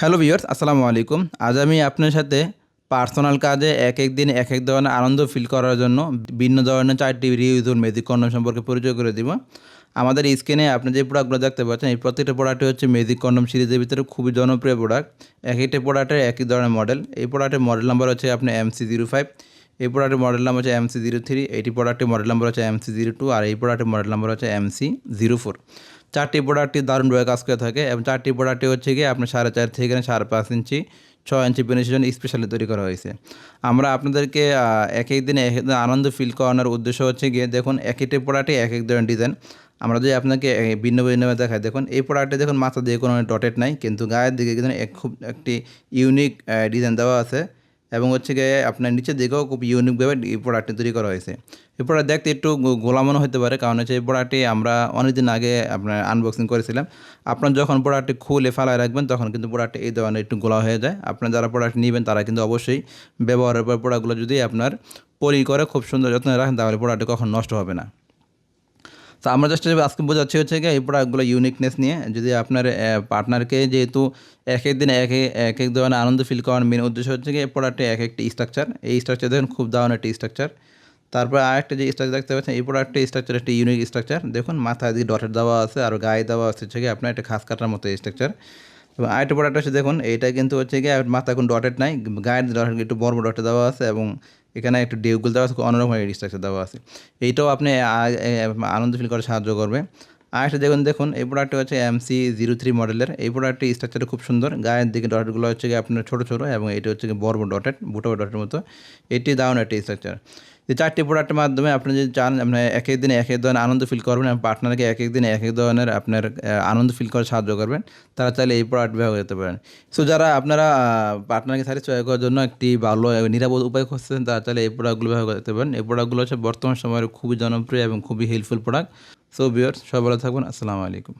Hello viewers, আসসালামু আলাইকুম। আজ আমি আপনার সাথে পার্সোনাল কাজে এক এক দিন, এক এক ধরনের আনন্দ ফিল করার জন্য ভিন্ন ধরনের চারটি রিউজুল মেজিক কন্ডম সম্পর্কে পরিচয় করে দিব। আমাদের স্ক্রিনে আপনি যে প্রোডাক্টগুলো দেখতে পাচ্ছেন, এই প্রত্যেকটা প্রোডাক্টই হচ্ছে মেজিক কন্ডম সিরিজের ভিতরে খুবই জনপ্রিয় প্রোডাক্ট এক একটা প্রোডাক্টের একই ধরনের মডেল এই প্রোডাক্টের মডেল নাম্বার হচ্ছে আপনার এমসি জিরো ফাইভ এই প্রোডাক্টের মডেল নাম্বার হচ্ছে এমসি জিরো থ্রি এইটি প্রোডাক্টের মডেল নাম্বার হচ্ছে এমসি জিরো টু আর এই প্রোডাক্টের মডেল নাম্বার হচ্ছে এমসি জিরো ফোর চারটি প্রোডাক্টটি দারুণভাবে কাজ করে থাকে এবং চারটি প্রোডাক্টটি হচ্ছে গিয়ে আপনার সাড়ে চার থেকে সাড়ে পাঁচ ইঞ্চি, ছয় ইঞ্চি পেনিসের জন্য স্পেশালি তৈরি করা হয়েছে। আমরা আপনাদেরকে এক এক দিনে এক আনন্দ ফিল করানোর উদ্দেশ্য হচ্ছে গিয়ে দেখুন এক একটি প্রোডাক্টে এক এক ধরনের ডিজাইন আমরা যদি আপনাকে ভিন্ন ভিন্নভাবে দেখাই, দেখুন এই প্রোডাক্টে দেখুন মাথা দিয়ে কোনো ডটেড নাই, কিন্তু গায়ের দিকে খুব একটি ইউনিক ডিজাইন দেওয়া আছে। এবং হচ্ছে গিয়ে আপনার নিচের দিকেও খুব ইউনিকভাবে এই প্রোডাক্টটি তৈরি করা হয়েছে। এই প্রোডাক্ট দেখতে একটু গোলামনো হতে পারে, কারণ হচ্ছে এই প্রোডাক্টটি আমরা অনেকদিন আগে আপনার আনবক্সিং করেছিলাম। আপনার যখন প্রোডাক্টটি খুলে ফেলায় রাখবেন, তখন কিন্তু প্রোডাক্টটি এই ধরনের একটু গোলা হয়ে যায়। আপনার যারা প্রোডাক্ট নেবেন, তারা কিন্তু অবশ্যই ব্যবহারের পর প্রোডাক্টগুলো যদি আপনার পরি করে, খুব সুন্দর যত্ন রাখেন, তাহলে প্রোডাক্টটি কখন নষ্ট হবে না। তো আমরা জাস্ট আজকে বোঝাচ্ছি হচ্ছে কি এই প্রোডাক্টগুলো ইউনিকনেস নিয়ে। যদি আপনার পার্টনারকে যেহেতু এক এক দিন এক এক- এক ধরনের আনন্দ ফিল করার মেন উদ্দেশ্য হচ্ছে এই প্রোডাক্টে এক একটি স্ট্রাকচার এই স্ট্রাকচার দেখুন খুব দারুণ একটি স্ট্রাকচার তারপর আরেকটা যে স্ট্রাকচার দেখতে পাচ্ছেন, এই প্রোডাক্টের স্ট্রাকচার একটি ইউনিক স্ট্রাকচার দেখুন, মাথায় দিকে ডটের দেওয়া আছে, আর গায়ে দেওয়া আছে, হচ্ছে আপনার একটা খাস কাটার মতো স্ট্রাকচার এবং আরেকটা প্রোডাক্ট হচ্ছে দেখুন, এইটা কিন্তু হচ্ছে কি মাথা কোনো ডটেড নাই, গায়ের ডটের একটু বড় বড় ডটে দেওয়া আছে এবং এখানে একটু ডেউগুল দেওয়া আছে অন্যরকম স্ট্রাকচার দেওয়া আছে। এইটাও আপনি আনন্দ ফিল করে সাহায্য করবে। আর একটা দেখুন দেখুন, এই প্রোডাক্টটি হচ্ছে এমসি জিরো থ্রি মডেলের এই প্রোডাক্টটি স্ট্রাকচারটা খুব সুন্দর। গায়ের দিকে ডটগুলো হচ্ছে গিয়ে আপনার ছোটো ছোটো এবং এটি হচ্ছে বড় বড় ডটেড বুটো ডটের মতো। এটি দারুণ একটি স্ট্রাকচার এই চারটি প্রোডাক্টের মাধ্যমে আপনি যদি চান আপনার এক এক দিনে এক এক ধরনের আনন্দ ফিল করবেন এবং পার্টনারকে এক এক দিনে এক এক ধরনের আপনার আনন্দ ফিল করে সাহায্য করবেন, তারা চাইলে এই প্রোডাক্ট ব্যবহার করতে পারেন। সো যারা আপনারা পার্টনারকে স্যাটিসফাই করার জন্য একটি ভালো নিরাপদ উপায় খুঁজছেন তারা চাইলে এই প্রোডাক্টগুলো ব্যবহার করতে পারেন। এই প্রোডাক্টগুলো হচ্ছে বর্তমান সময়ের খুবই জনপ্রিয় এবং খুবই হেল্পফুল প্রোডাক্ট সো বিয়ার্স সবাই ভালো থাকবেন আসসালামু আলাইকুম।